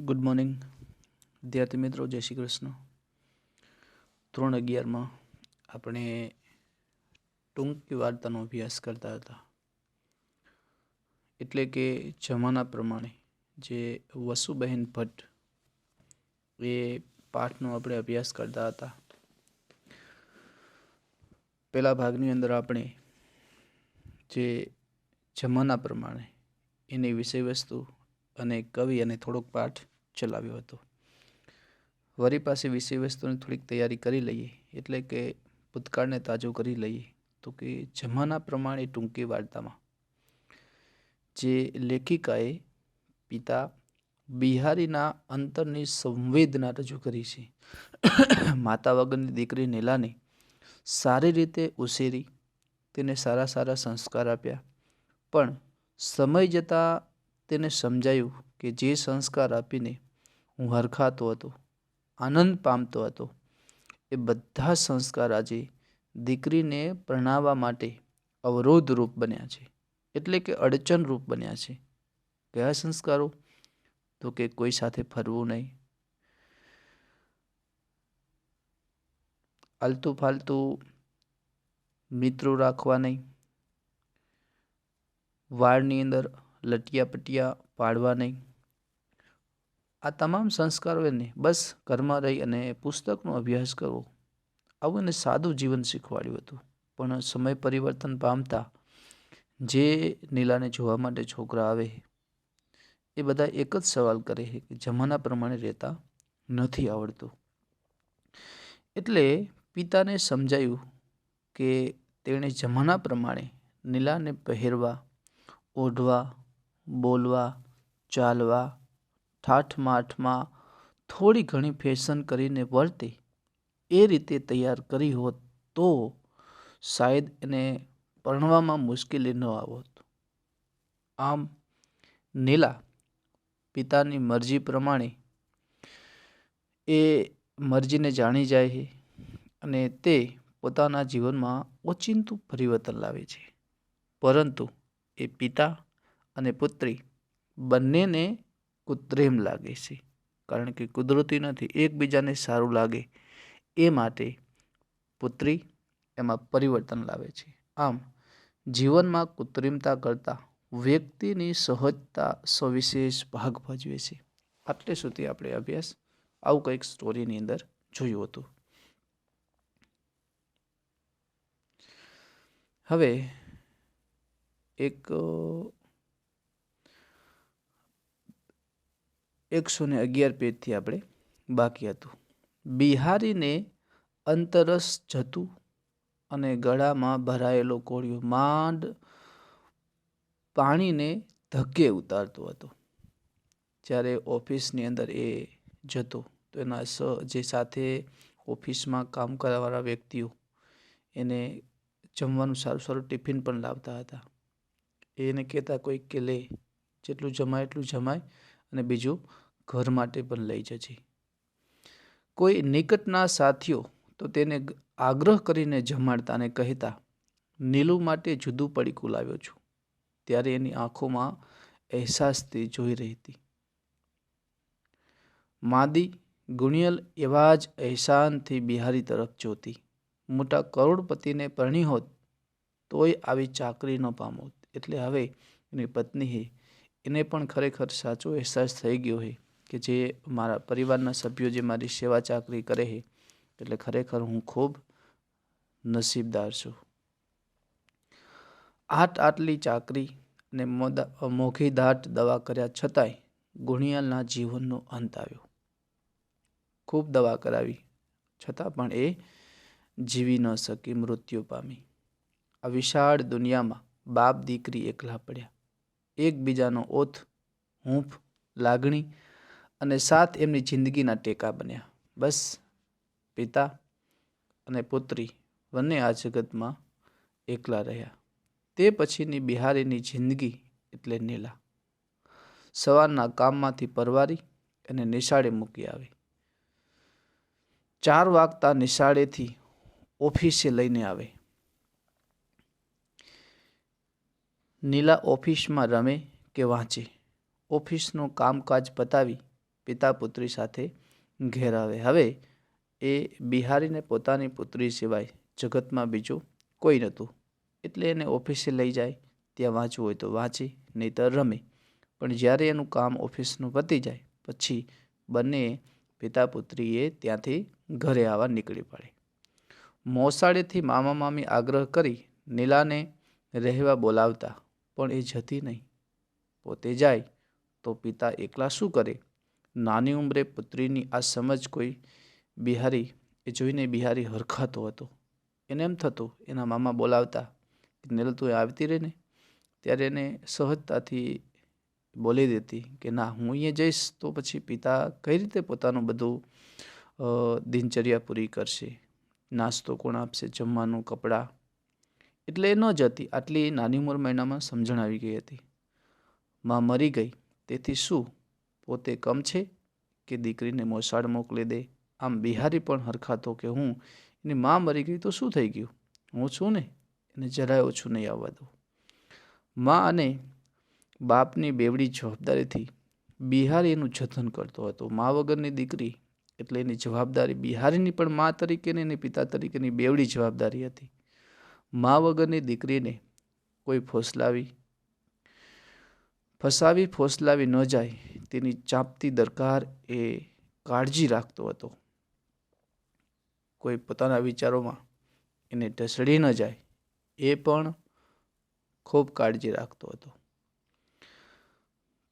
Good morning વિદ્યાર્થી મિત્રો, જય શ્રી કૃષ્ણ. ત્રણ અગિયારમાં આપણે ટૂંકી વાર્તાનો અભ્યાસ કરતા હતા. એટલે કે જમાના પ્રમાણે જે વસુબહેન ભટ્ટ એ પાઠનો આપણે અભ્યાસ કરતા હતા. પહેલા ભાગની અંદર આપણે જે જમાના પ્રમાણે એની વિષય વસ્તુ અને કવિ અને થોડોક પાઠ ચલાવ્યો હતો. વરી પાસે વિષય વસ્તુની થોડીક તૈયારી કરી લઈએ, એટલે કે ભૂતકાળને તાજો કરી લઈએ, તો કે જમાના પ્રમાણે ટૂંકી વાર્તામાં. જે લેખિકાએ પિતા બિહારીના અંતરની સંવેદના રજૂ કરી છે. માતા વગરની દીકરી નીલાને સારી રીતે ઉછેરી, તેને સારા સારા સંસ્કાર આપ્યા, પણ સમય જતાં તેને સમજાયું કે જે સંસ્કાર આપીને હું હરખાતો હતો, આનંદ પામતો હતો, એ બધા સંસ્કાર આજે દીકરીને પરણાવવા માટે અવરોધરૂપ બન્યા છે. એટલે કે અડચણરૂપ બન્યા છે. કયા સંસ્કારો? તો કે કોઈ સાથે ફરવું નહીં. આલતુ ફાલતુ મિત્રો રાખવા નહીં. વાળની અંદર લટિયા પટિયા પાડવા નહીં. આ તમામ સંસ્કારો એને બસ ઘરમાં રહી અને પુસ્તકનો અભ્યાસ કરવો. આવું એને સાદું જીવન શીખવાડ્યું હતું. પણ સમય પરિવર્તન પામતા જે નીલાને જોવા માટે છોકરા આવે એ બધા એક જ સવાલ કરે છે કે જમાના પ્રમાણે રહેતા નથી આવડતું. એટલે પિતાને સમજાયું કે તેણે જમાના પ્રમાણે નીલાને પહેરવા, ઓઢવા, બોલવા, ચાલવા ઠાઠમાઠમાં થોડી ઘણી ફેશન કરીને વર્તે, એ રીતે તૈયાર કરી હોત તો શાયદ એને પરણવામાં મુશ્કેલી ન આવત. આમ, નીલા પિતાની મરજી પ્રમાણે એ મરજીને જાણી જાય છે અને તે પોતાના જીવનમાં ઓચિંતું પરિવર્તન લાવે છે. પરંતુ એ પિતા અને પુત્રી બંનેને કૃત્રિમ લાગે છે. કારણ કે કુદરતી નથી, એકબીજાને સારું લાગે. એ માટે પુત્રી એમાં પરિવર્તન લાવે છે. આમ, જીવનમાં કૃત્રિમતા કરતાં વ્યક્તિની સહજતા સવિશેષ ભાગ ભજવે છે. આટલે સુધી આપણે અભ્યાસ આવું કંઈક સ્ટોરીની અંદર જોયું હતું. હવે એક એકસો ને અગિયાર પેજથી આપણે બાકી હતું. બિહારીને અંતરસ જતું અને ગળામાં ભરાયેલો કોળિયો માંડ પાણીને ધક્કે ઉતારતો હતો. જ્યારે ઓફિસની અંદર એ જતો, તો એના સ, જે સાથે ઓફિસમાં કામ કરવાવાળા વ્યક્તિઓ, એને જમવાનું સારું સારું ટિફિન પણ લાવતા હતા. એને કહેતા કોઈક કે, લે, જેટલું જમાય એટલું જમાય અને બીજું ઘર માટે પણ લઈ જજે. કોઈ નિકટના સાથીઓ તો તેને આગ્રહ કરીને જમાડતા અને કહેતા, નીલુ માટે જુદું પડીકું લાવ્યો છું. ત્યારે એની આંખોમાં અહેસાસથી જોઈ રહી હતી માદી ગુણિયલ એવા જ અહેસાનથી બિહારી તરફ જોતી. મોટા કરોડપતિને પરણી હોત, તોય આવી ચાકરી ન પામોત. એટલે હવે એની પત્નીએ એને પણ ખરેખર સાચો અહેસાસ થઈ ગયો છે કે જે મારા પરિવારના સભ્યો જે મારી સેવા ચાકરી કરે છે, એટલે ખરેખર હું ખૂબ નસીબદાર છું. આટ આટલી ચાકરી અને મોઘી દાટ દવા કર્યા છતાંય ગુણિયાલના જીવનનો અંત આવ્યો. ખૂબ દવા કરાવી, છતાં પણ એ જીવી ન શકી મૃત્યુ પામી. આ વિશાળ દુનિયામાં બાપ દીકરી એકલા પડ્યા. એકબીજાનો ઓથ, હૂંફ, લાગણી અને સાથ એમની જિંદગીના ટેકા બન્યા. બસ, પિતા અને પુત્રી બંને આ જગતમાં એકલા રહ્યા. તે પછીની બિહારીની જિંદગી એટલે નીલા. સવારના કામમાંથી પરવારી અને નિશાળે મૂકી આવી. ચાર વાગતા નિશાળેથી ઓફિસે લઈને આવે. નીલા ઓફિસમાં રમે કે વાંચે. ઓફિસનું કામકાજ પતાવી પિતા પુત્રી સાથે ઘેર આવે. હવે એ બિહારીને પોતાની પુત્રી સિવાય જગતમાં બીજું કોઈ નહોતું. એટલે એને ઓફિસે લઈ જાય, ત્યાં વાંચવું હોય તો વાંચે, નહીંતર રમે. પણ જ્યારે એનું કામ ઓફિસનું પતી જાય, પછી બંને પિતા પુત્રીએ ત્યાંથી ઘરે આવવા નીકળી પડે. મોસાળેથી મામા મામી આગ્રહ કરી નીલાને રહેવા બોલાવતા, પણ એ જતી નહીં. પોતે જાય તો પિતા એકલા શું કરે? નાની ઉંમરે પુત્રીની આ સમજ કોઈ બિહારી, એ જોઈને બિહારી હરખાતો હતો. એને એમ થતું, એના મામા બોલાવતા નીલ, તું આવતી રહે ને? ત્યારે એને સહજતાથી બોલી દેતી કે, ના, હું અહીંયા જઈશ તો પછી પિતા કઈ રીતે પોતાનું બધું દિનચર્યા પૂરી કરશે? નાસ્તો કોણ આપશે? જમવાનું, કપડાં? એટલે એ ન જતી. આટલી નાની ઉંમર મહિનામાં સમજણ આવી ગઈ હતી. માં મરી ગઈ. તેથી શું પોતે કમ છે કે દીકરીને મોસાળ મોકલી દે? આમ બિહારી પણ હરખાતો કે હું? એની માં મરી ગઈ તો શું થઈ ગયું? હું છું ને? એને જરાય ઓછું નહીં આવવા દઉં. માં અને બાપની બેવડી જવાબદારીથી બિહારી એનું જતન કરતો હતો. મા વગરની દીકરી એટલે એની જવાબદારી બિહારીની પણ મા તરીકેની અને પિતા તરીકેની બેવડી જવાબદારી હતી. મા વગરની દીકરીને કોઈ ફોસલાવી, ફસાવી, ફોસલાવી ન જાય તેની ચાંપતી દરકાર એ કાળજી રાખતો હતો. કોઈ પોતાના વિચારોમાં એને ઢસડી ન જાય, એ પણ ખૂબ કાળજી રાખતો હતો.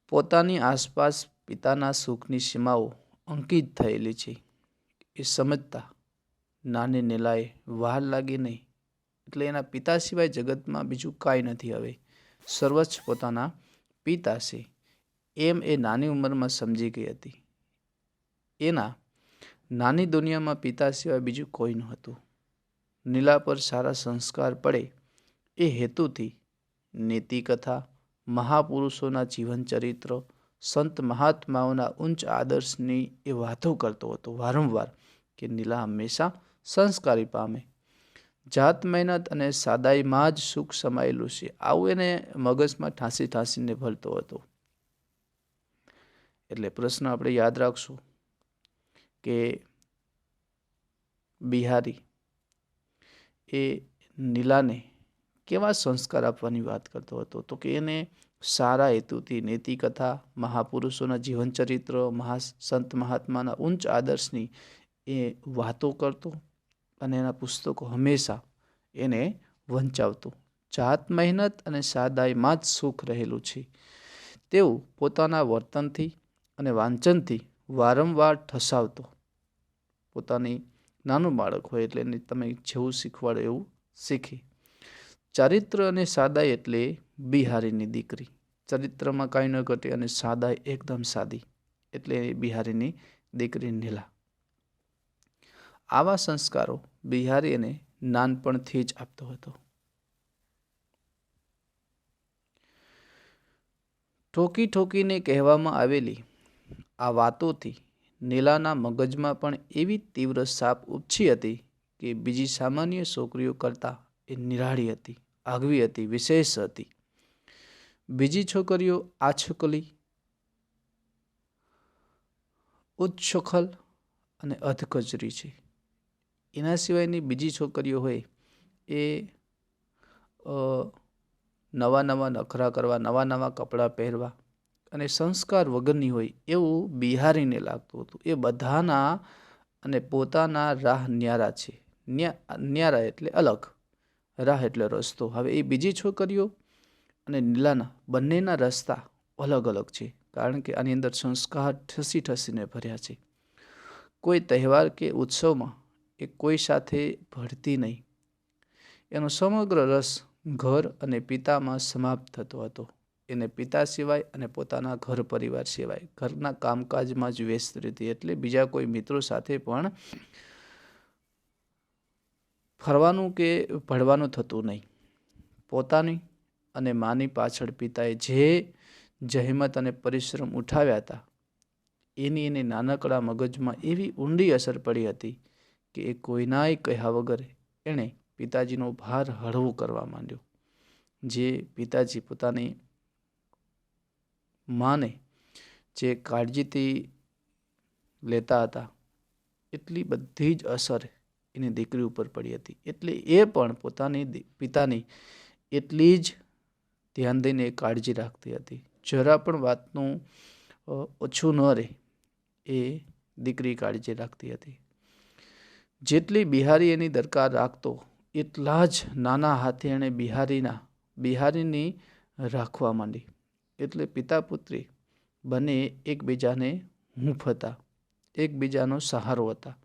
પોતાની આસપાસ પિતાના સુખની સીમાઓ અંકિત થયેલી છે. એ સમજતા નાને નેલાએ વાર લાગી નહીં, એટલે એના પિતા સિવાય જગતમાં બીજું કાંઈ નથી હવે. સર્વચ્છ પોતાના પિતા છે. એમ એ નાની ઉંમરમાં સમજી ગઈ હતી. એના નાની દુનિયામાં પિતા સિવાય બીજું કોઈ નહોતું. નીલા પર સારા સંસ્કાર પડે એ હેતુથી નીતિકથા, મહાપુરુષોના જીવન ચરિત્ર સંત મહાત્માઓના ઉચ્ચ આદર્શની એ વાતો કરતો હતો વારંવાર કે નીલા હંમેશા સંસ્કારી પામે. જાત મહેનત અને સાદાઈમાં જ સુખ સમાયેલું છે. આવું એને મગજમાં ઠાંસી ઠાંસીને ભરતો હતો. એટલે પ્રશ્ન આપણે યાદ રાખશું કે બિહારી એ નીલાને કેવા સંસ્કાર આપવાની વાત કરતો હતો? તો કે એને સારા હેતુથી નીતિકથા મહાપુરુષોના જીવનચરિત્ર, મહા સંત મહાત્માના ઉચ્ચ આદર્શની એ વાતો કરતો અને એના પુસ્તકો હંમેશા એને વંચાવતો. જાત મહેનત અને સાદાઈમાં જ સુખ રહેલું છે. તેઓ પોતાના વર્તનથી અને વાંચનથી વારંવાર ઠસાવતો. પોતાની નાનું બાળક હોય એટલે એને તમે જેવું શીખવાડો એવું શીખી. ચારિત્ર અને સાદાઈ એટલે બિહારીની દીકરી. ચરિત્રમાં કાંઈ ન ઘટે અને સાદાઈ એકદમ સાદી એટલે બિહારીની દીકરી નીલા. આવા સંસ્કારો બિહારી એને નાનપણથી જ આપતો હતો. ઠોકી ઠોકીને કહેવામાં આવેલી આ વાતોથી નીલાના મગજમાં પણ એવી તીવ્ર સાપ ઉપછી હતી કે બીજી સામાન્ય છોકરીઓ કરતાં એ નિરાળી હતી, આગવી હતી, વિશેષ હતી. બીજી છોકરીઓ આછકલી, ઉચ્છખલ અને અધકચરી છે. એના સિવાયની બીજી છોકરીઓ હોય એ નવા નવા નખરા કરવા નવા નવા કપડાં પહેરવા અને સંસ્કાર વગરની હોય એવું બિહારીને લાગતું હતું. એ બધાના અને પોતાના રાહ ન્યારા છે. ન્યારા એટલે અલગ. રાહ એટલે રસ્તો. હવે એ બીજી છોકરીઓ અને નીલાના બંનેના રસ્તા અલગ અલગ છે. કારણ કે આની અંદર સંસ્કાર ઠસી ઠસીને ભર્યા છે. કોઈ તહેવાર કે ઉત્સવમાં એ કોઈ સાથે ભળતી નહીં. એનો સમગ્ર રસ ઘર અને પિતામાં સમાપ્ત થતો હતો. એને પિતા સિવાય અને પોતાના ઘર પરિવાર સિવાય. ઘરના કામકાજમાં જ વ્યસ્ત રહેતી. એટલે બીજા કોઈ મિત્રો સાથે પણ ફરવાનું કે ભળવાનું થતું નહીં. પોતાની અને માની પાછળ પિતાએ જે જહેમત અને પરિશ્રમ ઉઠાવ્યા હતા, એની એને નાનકડા મગજમાં એવી ઊંડી અસર પડી હતી કે એ કોઈનાય કહ્યા વગર એણે પિતાજીનો ભાર હળવો કરવા માંડ્યો. જે પિતાજી પોતાની માને જે કાળજીથી લેતા હતા, એટલી બધી જ અસર એની દીકરી ઉપર પડી હતી. એટલે એ પણ પોતાની પિતાની એટલી જ ધ્યાન દઈને કાળજી રાખતી હતી. જરા પણ વાતનું ઓછું ન રહે એ દીકરી કાળજી રાખતી હતી. જેટલી બિહારી એની દરકાર રાખતો, એટલા જ નાના હાથે એણે બિહારીના, બિહારીની રાખવા માંડી. એટલે પિતા પુત્રી બંને એકબીજાને હૂંફ હતા. એકબીજાનો સહારો હતા.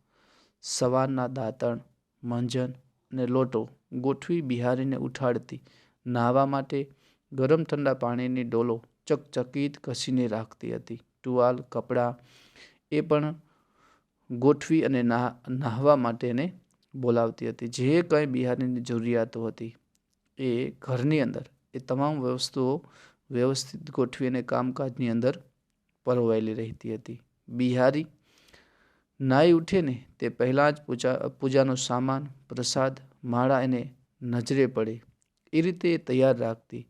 સવારના દાંતણ, મંજન અને લોટો ગોઠવી બિહારીને ઉઠાડતી. નાહવા માટે ગરમ ઠંડા પાણીની ડોલો ચકચકિત ઘસીને રાખતી હતી. ટુવાલ, કપડાં એ પણ ગોઠવી અને નાહ, નાહવા માટે એને બોલાવતી હતી. જે કંઈ બિહારીની જરૂરિયાતો હતી એ ઘરની અંદર, એ તમામ વસ્તુઓ વ્યવસ્થિત ગોઠવી અને કામકાજની અંદર પરોવાયેલી રહેતી હતી. બિહારી નાઈ ઉઠેને તે પહેલાં જ પૂજા, પૂજાનો સામાન, પ્રસાદ, માળા એને નજરે પડે. એ રીતે તૈયાર રાખતી.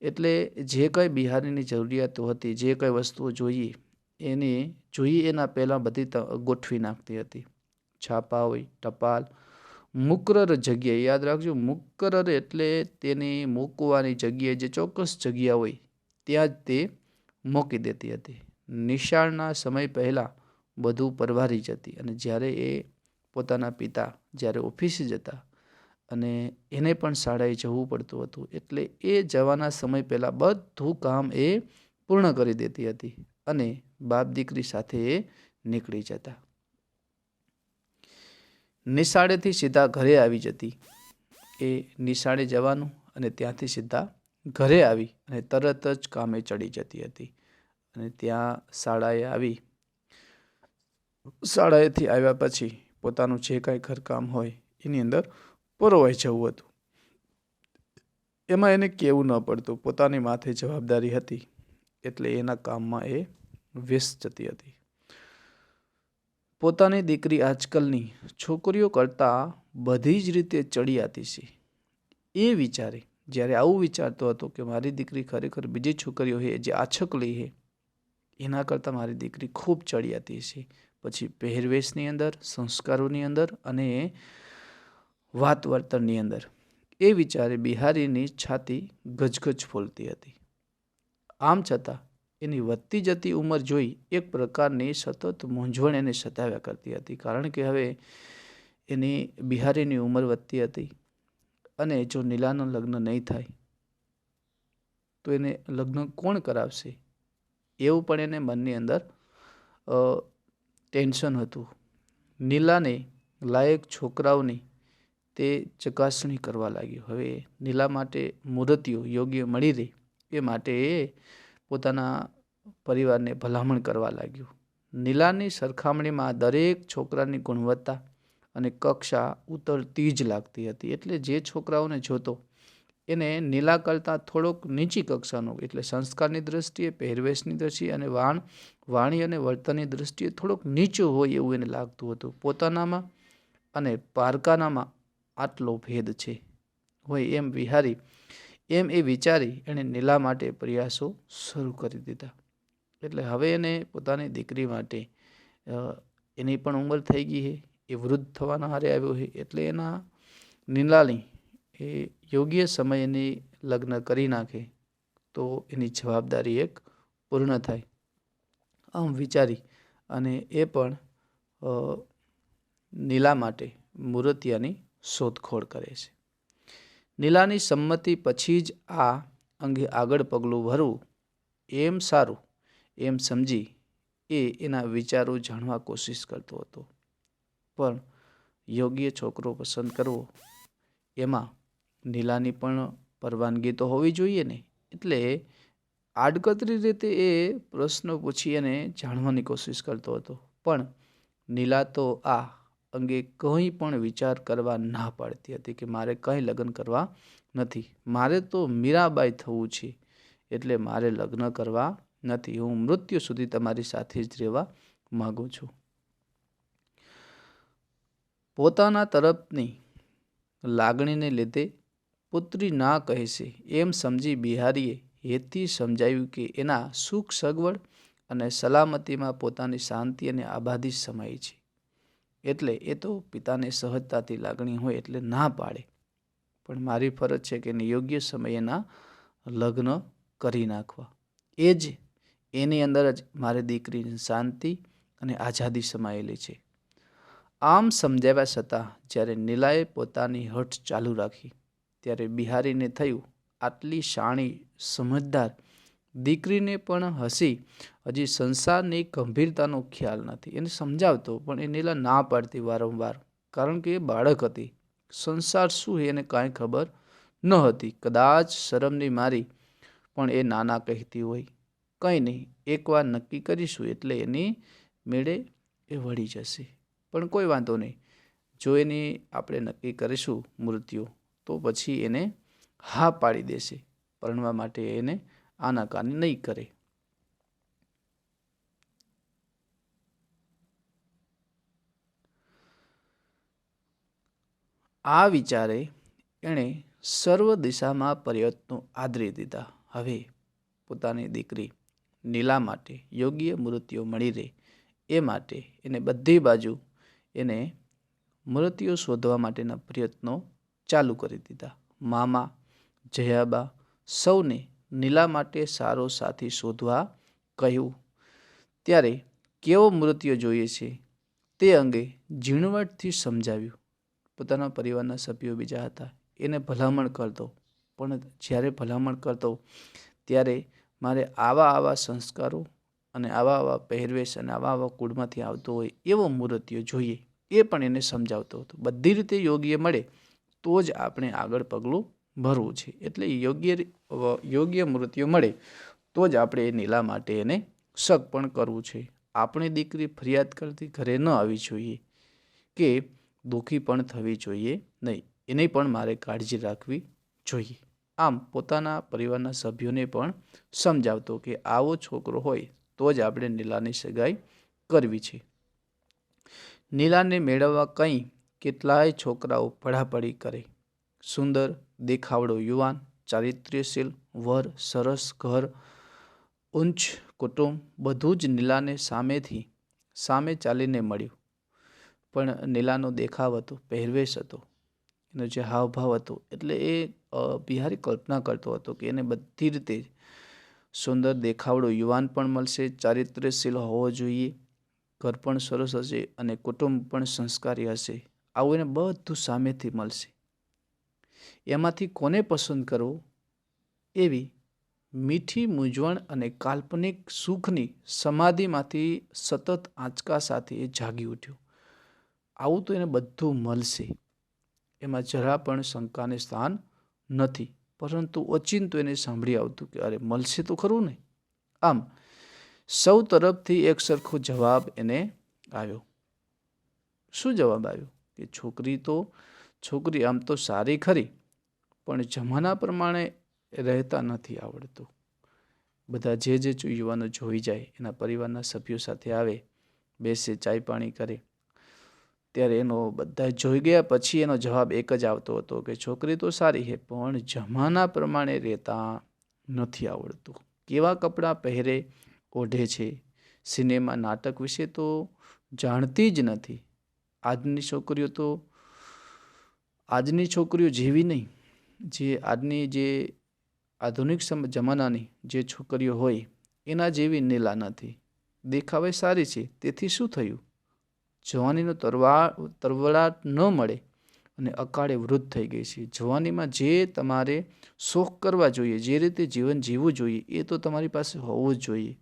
એટલે જે કંઈ બિહારીની જરૂરિયાતો હતી, જે કંઈ વસ્તુઓ જોઈએ, એને, જોઈએ એના પહેલાં બધી ગોઠવી નાખતી હતી. છાપા હોય ટપાલ મુકરર જગ્યાએ યાદ રાખજો, મુકરર એટલે તેની મૂકવાની જગ્યાએ જે ચોક્કસ જગ્યા હોય, ત્યાં જ તે મૂકી દેતી હતી. નિશાળના સમય પહેલાં બધું પરવારી જતી અને જ્યારે એ પોતાના પિતા જ્યારે ઓફિસે જતા અને એને પણ શાળાએ જવું પડતું હતું, એટલે એ જવાના સમય પહેલાં બધું કામ એ પૂર્ણ કરી દેતી હતી અને બાપ દીકરી સાથે એ નીકળી જતા. નિશાળેથી સીધા ઘરે આવી જતી. એ નિશાળે જવાનું અને ત્યાંથી સીધા ઘરે આવી અને તરત જ કામે ચડી જતી હતી. અને ત્યાં શાળાએ આવી. શાળાએથી આવ્યા પછી પોતાનું જે કાંઈ ઘરકામ હોય એની અંદર પરોવાઈ જવું હતું. એમાં એને કહેવું ન પડતું. પોતાની માથે જવાબદારી હતી. એટલે એના કામમાં એ વ્યસ્ત જતી હતી. પોતાની દીકરી આજકાલની છોકરીઓ કરતાં બધી જ રીતે ચડિયાતી છે. એ વિચારે, જ્યારે આવું વિચારતો હતો કે મારી દીકરી ખરેખર બીજી છોકરીઓ છે જે આછકલી છે એના કરતાં મારી દીકરી ખૂબ ચડિયાતી છે. પછી પહેરવેશની અંદર, સંસ્કારોની અંદર અને વાત વર્તનની અંદર. એ વિચારે બિહારીની છાતી ગજગજ ફૂલતી હતી. આમ છતાં એની વધતી જતી ઉંમર જોઈ એક પ્રકારની સતત મૂંઝવણ એને સતાવ્યા કરતી હતી. કારણ કે હવે એની બિહારીની ઉંમર વધતી હતી અને જો નીલાનું લગ્ન નહીં થાય, તો એને લગ્ન કોણ કરાવશે? એવું પણ એને મનની અંદર ટેન્શન હતું. નીલાને લાયક છોકરાઓની તે ચકાસણી કરવા લાગ્યો. હવે નીલા માટે મૂર્તિઓ યોગ્ય મળી રહે એ માટે એ પોતાના પરિવારને ભલામણ કરવા લાગ્યું. નીલાની સરખામણીમાં દરેક છોકરાની ગુણવત્તા અને કક્ષા ઉતરતી જ લાગતી હતી. એટલે જે છોકરાઓને જોતો, એને નીલા કરતાં થોડોક નીચી કક્ષાનો, એટલે સંસ્કારની દ્રષ્ટિએ, પહેરવેશની દ્રષ્ટિએ અને વાણ, વાણી અને વર્તનની દ્રષ્ટિએ થોડોક નીચું હોય એવું એને લાગતું હતું. પોતાનામાં અને પારકાનામાં આટલો ભેદ છે. હોય એમ વિહારી એમ એ વિચારી એણે નીલા માટે પ્રયાસો શરૂ કરી દીધા. એટલે હવે એને પોતાની દીકરી માટે એની પણ ઉંમર થઈ ગઈ છે, એ વૃદ્ધ થવાના હારે આવ્યો છે, એટલે એના નીલાની એ યોગ્ય સમયે એની લગ્ન કરી નાખે તો એની જવાબદારી એક પૂર્ણ થાય, આમ વિચારી અને એ પણ નીલા માટે મૂર્તિયાની શોધખોળ કરે છે. નીલાની સંમતિ પછી જ આ અંગે આગળ પગલું ભરવું એમ સારું, એમ સમજી એ એના વિચારો જાણવા કોશિશ કરતો હતો. પણ યોગ્ય છોકરો પસંદ કરવો, એમાં નીલાની પણ પરવાનગી તો હોવી જોઈએ ને? એટલે આડકતરી રીતે એ પ્રશ્નો પૂછી અને જાણવાની કોશિશ કરતો હતો. પણ નીલા તો આ અંગે કંઈ પણ વિચાર કરવા ના પાડતી હતી કે મારે કંઈ લગ્ન કરવા નથી. મારે તો મીરાબાઈ થવું છે, એટલે મારે લગ્ન કરવા નથી. હું મૃત્યુ સુધી તમારી સાથે જ રહેવા માગું છું. પોતાના તરફની લાગણીને લીધે પુત્રી ના કહેશે. એમ સમજી બિહારીએ હેતથી સમજાવ્યું કે એના સુખ સગવડ અને સલામતીમાં પોતાની શાંતિ અને આબાદી સમાય છે. એટલે એ તો પિતાને સહજતાથી લાગણી હોય એટલે ના પાડે. પણ મારી ફરજ છે કે એને યોગ્ય સમયે એના લગ્ન કરી નાખવા. એ જ એની અંદર જ મારી દીકરીની શાંતિ અને આઝાદી સમાયેલી છે. આમ સમજાવ્યા છતાં જ્યારે નીલાએ પોતાની હઠ ચાલુ રાખી, ત્યારે બિહારીને થયું આટલી શાણી સમજદાર દીકરીને પણ હસી. હજી સંસારની ગંભીરતાનો ખ્યાલ નથી. એને સમજાવતો, પણ એ નીલા ના પાડતી વારંવાર, કારણ કે એ બાળક હતી. સંસાર શું એને કાંઈ ખબર ન હતી. કદાચ શરમની મારી પણ એ નાના કહેતી હોય. કંઈ નહીં એકવાર નક્કી કરીશું, એટલે એની મેળે એ વળી જશે. પણ કોઈ વાંધો નહીં. જો એની આપણે નક્કી કરીશું મૃત્યુ, તો પછી એને હા પાડી દેશે. પરણવા માટે એને આનાકાની નહીં કરે. આ વિચારે એણે સર્વ દિશામાં પ્રયત્નો આદરી દીધા. હવે પોતાની દીકરી નીલા માટે યોગ્ય મૂર્તિઓ મળી રહે એ માટે એને બધી બાજુ એને મૂર્તિઓ શોધવા માટેના પ્રયત્નો ચાલુ કરી દીધા. મામા જયાબા સૌને નીલા માટે સારો સાથી શોધવા કહ્યું. ત્યારે કેવો મૃત્યુ જોઈએ છે તે અંગે ઝીણવટથી સમજાવ્યું. પોતાના પરિવારના સભ્યો બીજા હતા. એને ભલામણ કરતો. પણ જ્યારે ભલામણ કરતો, ત્યારે મારે આવા આવા સંસ્કારો અને આવા આવા પહેરવેશ અને આવા આવા કુળમાંથી આવતો હોય એવો મૂર્તિઓ જોઈએ એ પણ એને સમજાવતો હતો. બધી રીતે યોગ્ય મળે તો જ આપણે આગળ પગલું ભરવું છે. એટલે યોગ્ય યોગ્ય મૃત્યુ મળે તો જ આપણે એ નીલા માટે એને શક પણ કરવું છે. આપણી દીકરી ફરિયાદ કરતી ઘરે ન આવી જોઈએ કે દુઃખી પણ થવી જોઈએ નહીં. એની પણ મારે કાળજી રાખવી જોઈએ. આમ પોતાના પરિવારના સભ્યોને પણ સમજાવતો કે આવો છોકરો હોય તો જ આપણે નીલાની સગાઈ કરવી છે. નીલાને મેળવવા કંઈ કેટલાય છોકરાઓ પડાપડી કરે. સુંદર દેખાવડો યુવાન, ચારિત્ર્યશીલ, વર, સરસ ઘર ઉંચ કુટુંબ, બધું જ નીલાને સામેથી સામે ચાલીને મળ્યું. પણ નીલાનો દેખાવ હતો, પહેરવેશ હતો. એનો જે હાવભાવ હતો, એટલે એ બિહારી કલ્પના કરતો હતો કે એને બધી રીતે સુંદર દેખાવડો યુવાન પણ મળશે, ચારિત્ર્યશીલ હોવો જોઈએ, ઘર પણ સરસ હશે અને કુટુંબ પણ સંસ્કારી હશે. આવું એને બધું સામેથી મળશે. એમાંથી કોને પસંદ કરવો? એવી મીઠી મૂંઝવણ અને કાલ્પનિક સુખની સમાધિમાંથી સતત આંચકા સાથે એ જાગી ઉઠ્યો. આવું તો એને બધું મળશે. એમાં જરા પણ શંકાને સ્થાન નથી. પરંતુ ઓચિંતું એને સાંભળી આવતું કે અરે, મળશે તો ખરું ને? આમ, સૌ તરફથી એક સરખો જવાબ એને આવ્યો. શું જવાબ આવ્યો? કે છોકરી તો છોકરી આમ તો સારી ખરી, પણ જમાના પ્રમાણે રહેતા નથી આવડતું. બધા જે જે યુવાનો જોઈ જાય, એના પરિવારના સભ્યો સાથે આવે, બેસે, ચાય પાણી કરે. ત્યારે એનો બધા જોઈ ગયા પછી એનો જવાબ એક જ આવતો હતો કે છોકરી તો સારી છે પણ જમાના પ્રમાણે રહેતા નથી આવડતું. કેવા કપડાં પહેરે, ઓઢે છે? સિનેમા, નાટક વિશે તો જાણતી જ નથી. આજની છોકરીઓ તો આજની છોકરીઓ જેવી નહીં, જે આજની જે આધુનિક જમાનાની જે છોકરીઓ હોય, એના જેવી નીલા નથી. દેખાવે સારી છે, તેથી શું થયું? જવાનીનો તરવા તરવડાટ ન મળે અને અકાળે વૃદ્ધ થઈ ગઈ છે. જવાનીમાં જે તમારે શોખ કરવા જોઈએ, જે રીતે જીવન જીવવું જોઈએ, એ તો તમારી પાસે હોવું જ જોઈએ.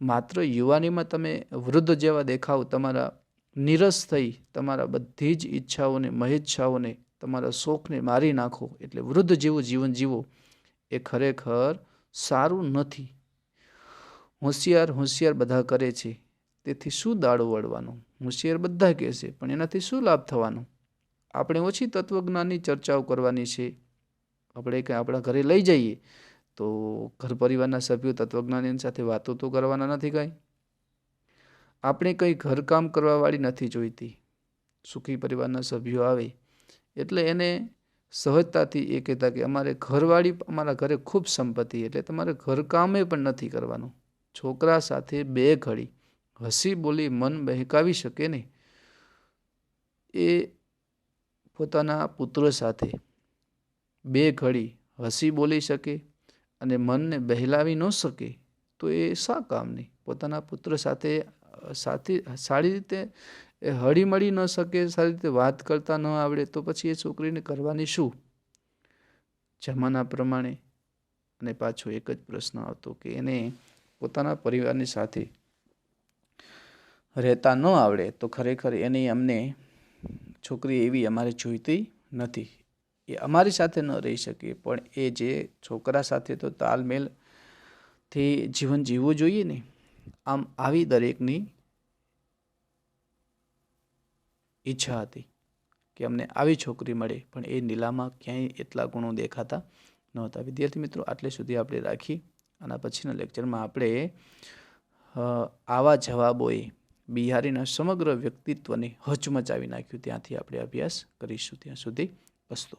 માત્ર યુવાનીમાં તમે વૃદ્ધ જેવા દેખાવ તમારા નિરસ થઈ તમારા બધી જ ઈચ્છાઓને, મહેચ્છાઓને, તમારા શોખને મારી નાખો એટલે વૃદ્ધ જેવું જીવન જીવો એ ખરેખર સારું નથી. હોશિયાર હોશિયાર બધા કરે છે. તેથી શું દાડો વળવાનો? હોશિયાર બધા કહેશે પણ એનાથી શું લાભ થવાનો? આપણે ઓછી તત્વજ્ઞાનની ચર્ચાઓ કરવાની છે. આપણે કંઈ આપણા ઘરે લઈ જઈએ તો ઘર પરિવારના સભ્યો તત્વજ્ઞાની સાથે વાતો તો કરવાના નથી કાંઈ. આપણે કંઈ ઘરકામ કરવાવાળી નથી જોઈતી. સુખી પરિવારના સભ્યો આવે. એટલે એને સહજતાથી એ કહેતા કે અમારે ઘરવાળી અમારા ઘરે ખૂબ સંપત્તિ એટલે તમારે ઘરકામે પણ નથી કરવાનું. છોકરા સાથે બે ઘડી હસી બોલી મન બહેકાવી શકે ને? એ પોતાના પુત્ર સાથે બે ઘડી હસી બોલી શકે અને મનને બહેલાવી ન શકે તો એ શા કામની? પોતાના પુત્ર સાથે સાથે સારી રીતે એ હળીમળી ન શકે, સારી રીતે વાત કરતા ન આવડે, તો પછી એ છોકરીને કરવાની શું? જમાના પ્રમાણે અને પાછો એક જ પ્રશ્ન આવતો કે એને પોતાના પરિવારની સાથે રહેતા ન આવડે, તો ખરેખર એની અમને છોકરી એવી અમારે જોઈતી નથી. એ અમારી સાથે ન રહી શકે, પણ એ જે છોકરા સાથે તો તાલમેલથી જીવન જીવવું જોઈએ ને આમ આવી દરેકની ઈચ્છા હતી કે અમને આવી છોકરી મળે, પણ એ નીલામાં ક્યાંય એટલા ગુણો દેખાતા નહોતા. વિદ્યાર્થી મિત્રો, આટલે સુધી આપણે રાખી આના પછીના લેક્ચરમાં આપણે આવા જવાબોએ બિહારીના સમગ્ર વ્યક્તિત્વને હચમચાવી નાખ્યું. ત્યાંથી આપણે અભ્યાસ કરીશું. ત્યાં સુધી અસ્તુ.